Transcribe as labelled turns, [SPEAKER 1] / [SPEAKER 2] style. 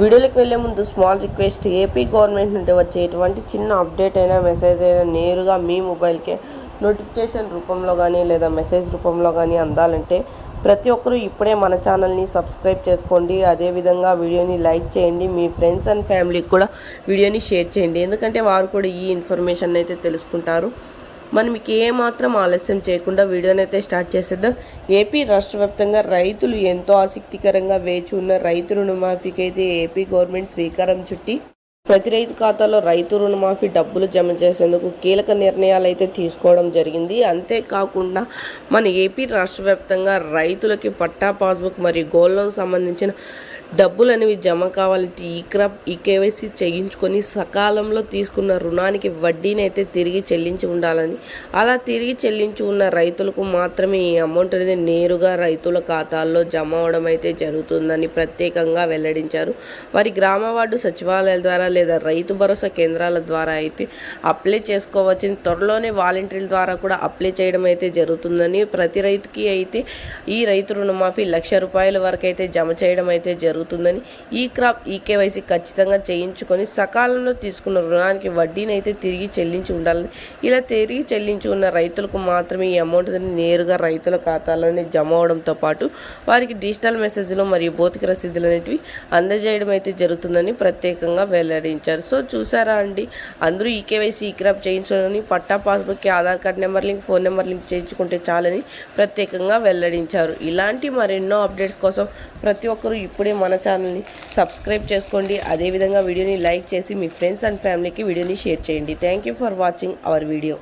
[SPEAKER 1] వీడియోలకు వెళ్ళే ముందు small request AP government నుండి వచ్చే ఎటువంటి చిన్న అప్డేట్ అయినా మెసేజ్ అయినా నేరుగా మీ మొబైల్కే నోటిఫికేషన్ రూపంలో కానీ లేదా మెసేజ్ రూపంలో కానీ అందాలంటే ప్రతి ఒక్కరూ ఇప్పుడే మన ఛానల్ని సబ్స్క్రైబ్ చేసుకోండి. అదేవిధంగా వీడియోని లైక్ చేయండి. మీ ఫ్రెండ్స్ అండ్ ఫ్యామిలీకి కూడా వీడియోని షేర్ చేయండి. ఎందుకంటే వారు కూడా ఈ ఇన్ఫర్మేషన్ అయితే తెలుసుకుంటారు. మనం మీకు ఏమాత్రం ఆలస్యం చేయకుండా వీడియోని అయితే స్టార్ట్ చేసేద్దాం. ఏపీ రాష్ట్ర వ్యాప్తంగా రైతులు ఎంతో ఆసక్తికరంగా వేచి ఉన్న రైతు రుణమాఫీకి అయితే ఏపీ గవర్నమెంట్ స్వీకారం చుట్టి ప్రతి రైతు ఖాతాలో రైతు రుణమాఫీ డబ్బులు జమ చేసేందుకు కీలక నిర్ణయాలు అయితే తీసుకోవడం జరిగింది. అంతేకాకుండా మన ఏపీ రాష్ట్ర వ్యాప్తంగా రైతులకి పట్టా పాస్బుక్ మరియు గోల్డ్ లోన్ సంబంధించిన డబ్బులు అనేవి జమ కావాలంటే ఈ క్రాప్ ఈ కేవైసీ చేయించుకొని సకాలంలో తీసుకున్న రుణానికి వడ్డీని అయితే తిరిగి చెల్లించి ఉండాలని. అలా తిరిగి చెల్లించి ఉన్న రైతులకు మాత్రమే ఈ అమౌంట్ అనేది నేరుగా రైతుల ఖాతాల్లో జమ అవడం అయితే జరుగుతుందని ప్రత్యేకంగా వెల్లడించారు. వారి గ్రామ వార్డు సచివాలయాల ద్వారా లేదా రైతు భరోసా కేంద్రాల ద్వారా అయితే అప్లై చేసుకోవచ్చని త్వరలోనే వాలంటీర్ల ద్వారా కూడా అప్లై చేయడం అయితే జరుగుతుందని ప్రతి రైతుకి అయితే ఈ రైతు రుణమాఫీ లక్ష రూపాయల వరకు అయితే జమ చేయడం అయితే జరుగుతుందని ఈ క్రాప్ ఈ కేవైసీ ఖచ్చితంగా చేయించుకొని సకాలంలో తీసుకున్న రుణానికి వడ్డీని అయితే తిరిగి చెల్లించి ఉండాలని ఇలా తిరిగి చెల్లించి ఉన్న రైతులకు మాత్రమే ఈ అమౌంట్ నేరుగా రైతుల ఖాతాలోనే జమ అవడంతో పాటు వారికి డిజిటల్ మెసేజ్లు మరియు భౌతిక రసీదులు అనేటివి అందజేయడం అయితే జరుగుతుందని ప్రత్యేకంగా వెల్లడించారు. సో చూసారా అండి? అందరూ ఈ కేవైసీ ఈ క్రాప్ చేయించుకొని పట్టా పాస్బుక్కి Aadhaar card number link phone number link చేయించుకుంటే చాలని ప్రత్యేకంగా వెల్లడించారు. ఇలాంటి మరెన్నో అప్డేట్స్ కోసం ప్రతి ఒక్కరూ ఇప్పుడే మన ఛానల్ని సబ్స్క్రైబ్ చేసుకోండి. అదేవిధంగా వీడియోని లైక్ చేసి మీ ఫ్రెండ్స్ అండ్ ఫ్యామిలీకి వీడియోని షేర్ చేయండి. Thank you for watching our video